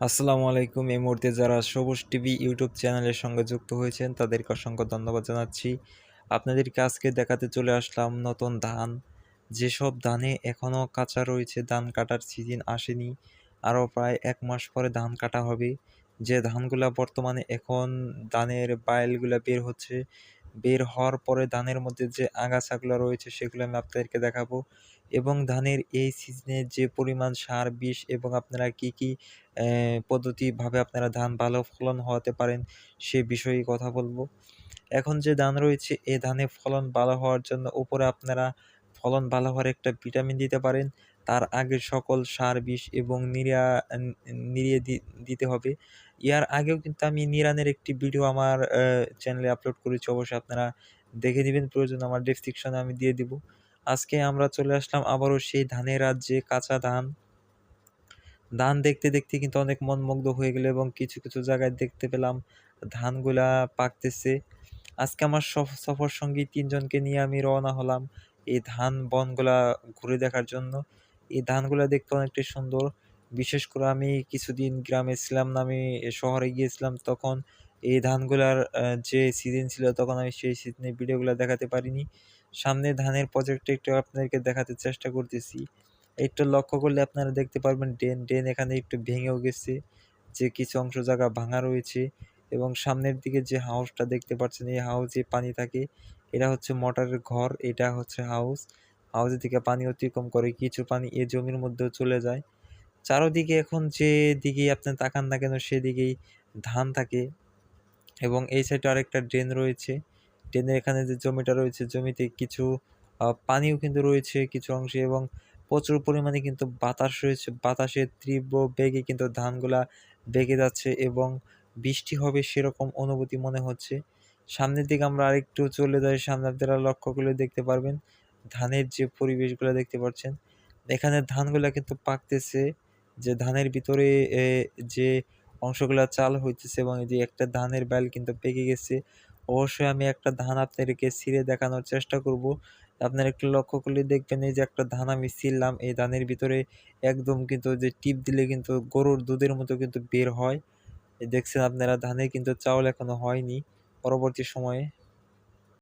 আসসালামু আলাইকুম। এই মুহূর্তে যারা সবুজ টিভি ইউটিউব চ্যানেলের সঙ্গে যুক্ত হয়েছেন, তাদেরকে অসংখ্য ধন্যবাদ জানাচ্ছি। আপনাদেরকে আজকে দেখাতে চলে আসলাম নতুন ধান। যেসব ধানে এখনও কাঁচা রয়েছে, ধান কাটার সিজন আসেনি, আরও প্রায় এক মাস পরে ধান কাটা হবে। যে ধানগুলা বর্তমানে এখন ধানের বায়েলগুলা বের হচ্ছে বের হওয়ার পরে ধানের মধ্যে যে আগাছাগুলো রয়েছে সেগুলো আমি আপনাদেরকে দেখাবো। এবং ধানের এই সিজনে যে পরিমাণ সার, বিষ এবং আপনারা কি কি পদ্ধতিভাবে আপনারা ধান ভালো ফলন হওয়াতে পারেন সে বিষয়ে কথা বলব। এখন যে ধান রয়েছে এই ধানে ফলন ভালো হওয়ার জন্য উপরে আপনারা ফলন ভালো হওয়ার একটা ভিটামিন দিতে পারেন। তার আগে সকল সার বিষ এবং নিরা, নিড়িয়ে দিতে হবে। ইয়ার আগেও কিন্তু আমি নিরানের একটি ভিডিও আমার চ্যানেলে আপলোড করেছি, অবশ্যই আপনারা দেখে নেবেন প্রয়োজন আমার ডেসক্রিপশনে আমি দিয়ে দিব। আজকে আমরা চলে আসলাম আবারও সেই ধানের রাজ্যে কাঁচা ধান। ধান দেখতে দেখতে কিন্তু অনেক মনমুগ্ধ হয়ে গেল এবং কিছু কিছু জায়গায় দেখতে পেলাম ধানগুলা পাকতেছে। আজকে আমার সফর সঙ্গী তিনজনকে নিয়ে আমি রওনা হলাম এই ধান বনগুলা ঘুরে দেখার জন্য। এই ধানগুলা দেখতে অনেকটা সুন্দর। বিশেষ করে আমি কিছুদিন গ্রামে ছিলাম না, আমি শহরে গিয়েছিলাম, তখন এই ধানগুলার যে সিজন ছিল, তখন আমি সেই সিজনের ভিডিওগুলো দেখাতে পারিনি। সামনে ধানের প্রজেক্টটা একটু আপনাদেরকে দেখাতে চেষ্টা করতেছি। একটু লক্ষ্য করলে আপনারা দেখতে পারবেন, ড্রেন ড্রেন এখানে একটু ভেঙেও গেছে, যে কিছু অংশ জায়গা ভাঙা রয়েছে এবং সামনের দিকে যে হাউসটা দেখতে পাচ্ছেন, এই হাউসে পানি থাকে, এটা হচ্ছে মোটরের ঘর, এটা হচ্ছে হাউস হাউসের দিকে পানি অতিক্রম করে, কিছু পানি এ জমির মধ্যেও চলে যায়। চারোদিকে এখন যে দিকে আপনি তাকান না কেন সেদিকেই ধান থাকে এবং এই সাইডে আরেকটা ড্রেন রয়েছে। ড্রেনের এখানে যে জমিটা রয়েছে, জমিতে কিছু পানিও কিন্তু রয়েছে কিছু অংশে এবং প্রচুর পরিমাণে কিন্তু বাতাস রয়েছে। বাতাসের তীব্র বেগে কিন্তু ধানগুলা বেগে যাচ্ছে এবং বৃষ্টি হবে সেরকম অনুভূতি মনে হচ্ছে। সামনের দিকে আমরা আরেকটু চলে যাই সামনে আপনারা লক্ষ্য করলে দেখতে পারবেন ধানের যে পরিবেশগুলো দেখতে পাচ্ছেন, এখানে ধানগুলা কিন্তু পাকতেছে, যে ধানের ভিতরে যে অংশগুলা চাল হইতেছে এবং যে একটা ধানের ব্যাল কিন্তু পেকে গেছে। অবশ্যই আমি একটা ধান আপনাদেরকে ছিঁড়ে দেখানোর চেষ্টা করব। আপনারা একটু লক্ষ্য করলে দেখবেন এই যে একটা ধান আমি ছিললাম এই ধানের ভিতরে একদম কিন্তু যে টিপ দিলে কিন্তু গরুর দুধের মতো কিন্তু বের হয়। দেখছেন আপনারা, ধানে কিন্তু চাউল এখনও হয়নি। পরবর্তী সময়ে